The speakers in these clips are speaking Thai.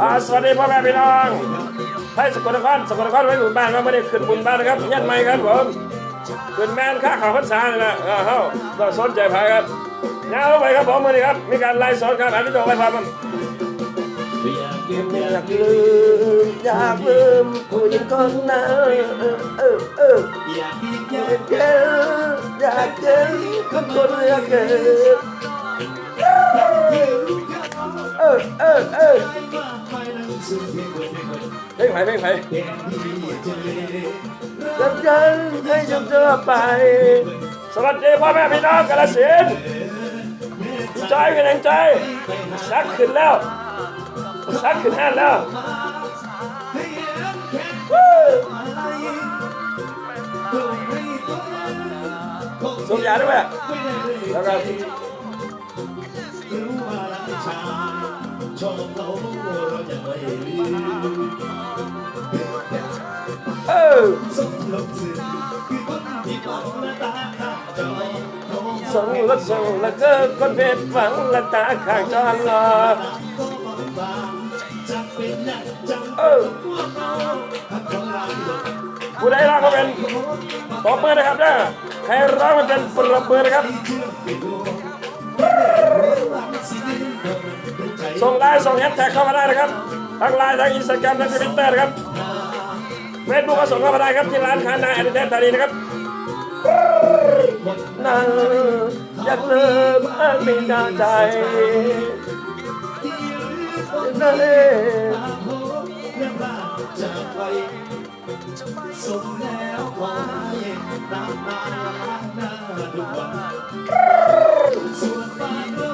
อ่าสวัสดีพ่อแม่พี่น้องไทยสกลนครสกลนครไว้บุญบ้านครับไม่ได้ขึ้นบุญบ้านนะครับยันไม่ครับผมขึ้นแมนค่าข่าวพรรษาเลยนะเออเฮ้าต้องสนใจภายครับเงาไปครับผมวันนี้ครับ มีการไล่สอนครับอ่านที่ตรงไปพามันอยากลืมอยากลืมผู้หญิงคนนั้นเออเอออยากเจออยากเจอคนคนเรือเกิดเออ เออเออเพลงไหนเพลงไหนจำฉันให้จำเธอไป สวัสดีพ่อแม่พี่น้องกาลสินใจเป็นแห่งใจสักขึ้นแล้วสักขึ้นแน่นแล้วสูบยาด้วยแล้วก็ เออส่งรถส่งแล้วก็คนเพชรฝังและตาข้างจอนรอเออผู้ใดร้องก็เป็นตบมือนะครับนะใครร้องมันเป็นปรบมือนะครับ ส่งไลน์ส่งแฮชแท็กเข้ามาได้นะครับทั้งไลน์ทั้งอินสตาแกรมทั้งทวิตเตอร์นะครับเฟซบุ๊กก็ส่งเข้ามาได้ครับที่ร้านค้านายอดิเทพธานีนะครับนั่งอยากลืมอันไม่น่าใจนั่นเองไม่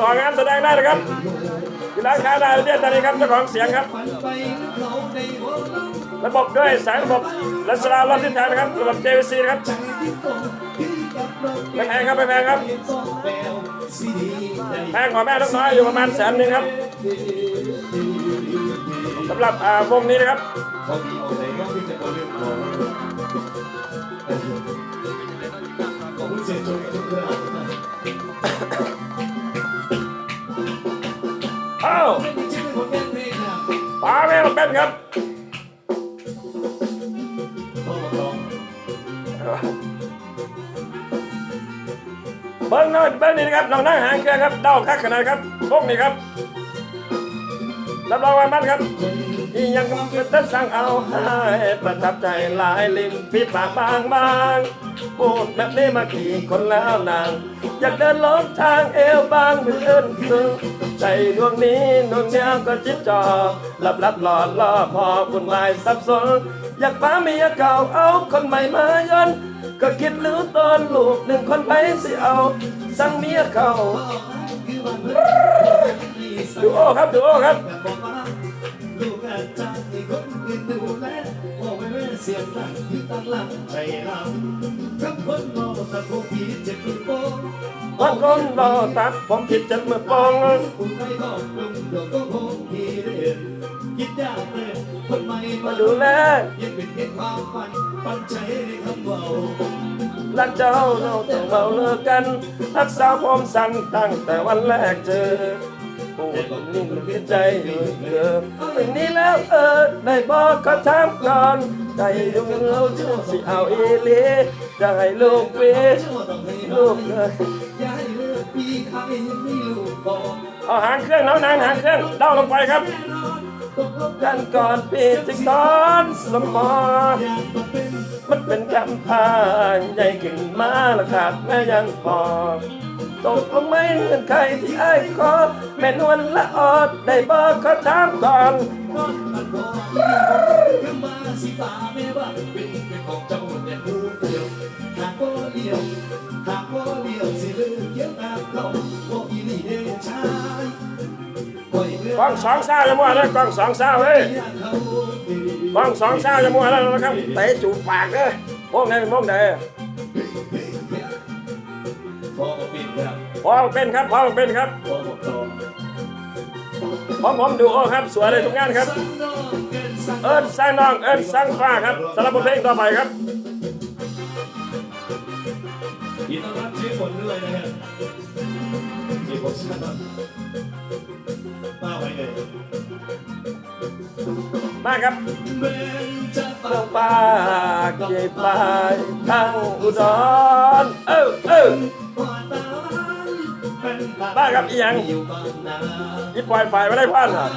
ต่องานแสดงได้นะครับที่ร้านค้าได้เรียนตอนนี้ครับเจ้าของเสียงครับ ระบบด้วยแสงระบบและสลาวรอบทิศทางนะครับระบบ JVC นะครับไม่แพงครับไม่แพงครับแพงกว่าแม่ลูกน้อยอยู่ประมาณแสนหนึ่งครับสำหรับอ่าวงนี้นะครับ นครับเบิ้งน้อยเบิ้งนี่นะครับน้องนั่งหางเครื่องครับเดาคักขนาดครับพวกนี้ครับรับรองว่ามันครับ ยังเป็นต้นสั่งเอาให้ประทับใจหลายลิ้นฝีปากบางบางพูดแบบนี้มากี่คนแล้วนาง อยากเดินลงทางเอวบางเหมือนอินซึ่งใจดวงนี้ดวงเดียก็จิตจอหลับหลับหลอดล่อพอคุณวายสับสน อยากป้าเมียเก่าเอาคนใหม่มาย้อนก็คิดรู้ตอนลูกหนึ่งคนไปสิเอา สั่งเมียเก่าดูโอครับดูโอครับ จารย์ที่คนอื่นดูแลบอกไม่เป็นเสียงดังที่ตั้งหลังใจเราทั้งคนมองตะโกนผีเจ็บตัวโป้งคนคนรอตัดผมคิดจะมือปองคุณไม่บอกลุงเดี๋ยวก็คงผีเรียนคิดยากเลยคนใหม่มาดูแลยังเป็นเพียงความฝันปันใจคำเบารักเจ้าเราแต่เราเลิกกันรักษาผมสั้นตั้งแต่วันแรกเจอ โอ้ยนี่มันเสียใจเลยเกินเป็นนี้แล้วเออได้บอกก็ถามก่อนใจดูเราชื่อสิเอาอีหลีจะให้ลูกเวเชื่อว่าต้องให้ลูกเลยเองไม่ลูกบอกเอาหางเครื่องน้ำนางหางเครื่องเด้าลงไปครับกันก่อนพี่จึงตอนสมออมันเป็นกำพาใหญ่ขึ้นมาละขาดแม่ยังพอ ตกลงไม่เงินใครที่ไอ้ขอแม่นวลละออดได้บอกขอถามก่อนกล้องสองซ่าจะมัวนะกล้องสองซ่าเฮ้ยกล้องสองซ่าจะมัวแล้วนะครับเตะจูบปากเลด้องไหนเป็นไหน พอปิดครับพอเป็นครับพอเป็นครับพอบอกต่อผมผมดูโอ้ครับ สวยเลยทุกงานครับ เอิญสร้างน้องเอิญสร้างฟ้าครับสำหรับบทเพลงต่อไปครับยินดีต้อนรับชื่อคนด้วยนะครับมีคนชื่อมันมาไว้เลยมาครับเบนจะปาต้องปากเก็บไปทางอุดรเออเออบ้าครับอีหยังอีปล่อยฝ่ายไม่ได้พันอะ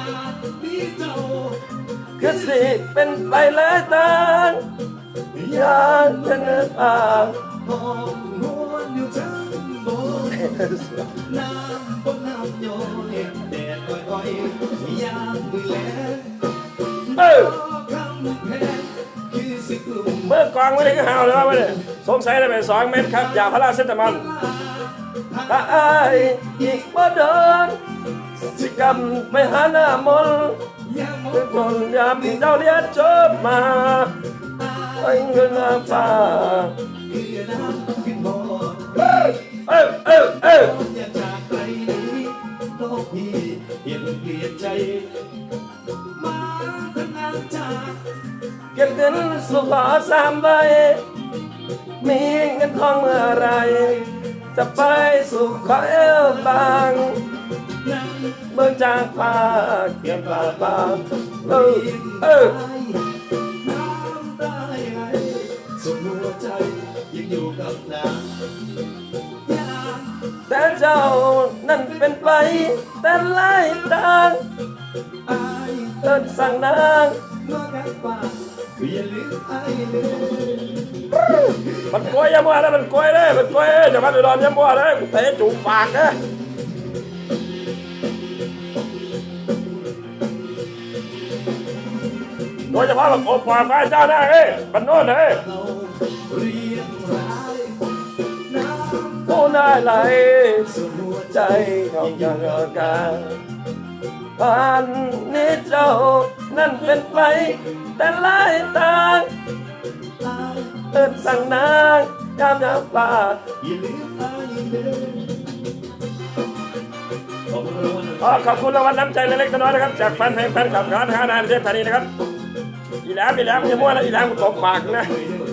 คือสิเป็นไปเลยตังอยากจะเนื้อปากหอมหวนอยู่ทั้งบนน้ำบนน้ำโยนแดดอ่อยๆยาเออเมื่อกองไม่ได้ก็หาวเลยว่าไม่ได้สงสัยได้เป็นสองเม็ดครับ ยาพาราเซตามอล ถ้าอายอีกบ่เดินสิกรรมไปหาหน้ามนต์ยามมคือคนยามเจ้าเรียนจบมาไอ้เงินน้ำฟ้าคือน้ำขึ้นบ่เออเออเออเอออย่าจากไปนี้โลกพี่เห็นเปลี่ยนใจ มาทั้งน้ำจากเก็บเงินสุขอสามใบมีเงินทองเมื่อไร จะไปสู่ขอเอวบางนั้นเบิ่งจากฟ้าเก็บปากบางเออเออน้ำตาไหลส่วนหัวใจยังอยู่กับน้ำยามแต่เจ้านั่นเป็นไป แต่ไล่ทางอายเอินสั่งนางมากันป่าอย่าลืมอายเลย มันกล้วยยำมัวนะมันกล้วยเลยมันกล้วยจะมาดูดอนยำมัวเลยเตะจูบปากนะโดยเฉพาะแบบโอปอฟ้าเจ้าหน้าเอ้ยบันโน้นเอ้ยเราเรียนรายน้ำผู้นายไหลส่วนหัวใจของกันและกันผ่านนี้เจ้านั่นเป็นไปแต่ไล่ตางอา อินสั่งนางยามยามป่าอย่าลืมอายเลยขอบคุณรางวัลขอขอบคุณรางวัลน้ำใจเล็กๆน้อยๆนะครับ จากแฟนเพลงแฟนคลับร้านอาหารในประเทศไทยนี้นะครับอีแหลมอีแหลมอย่ามั่วนะอีแหลมกูตบปากนะเลย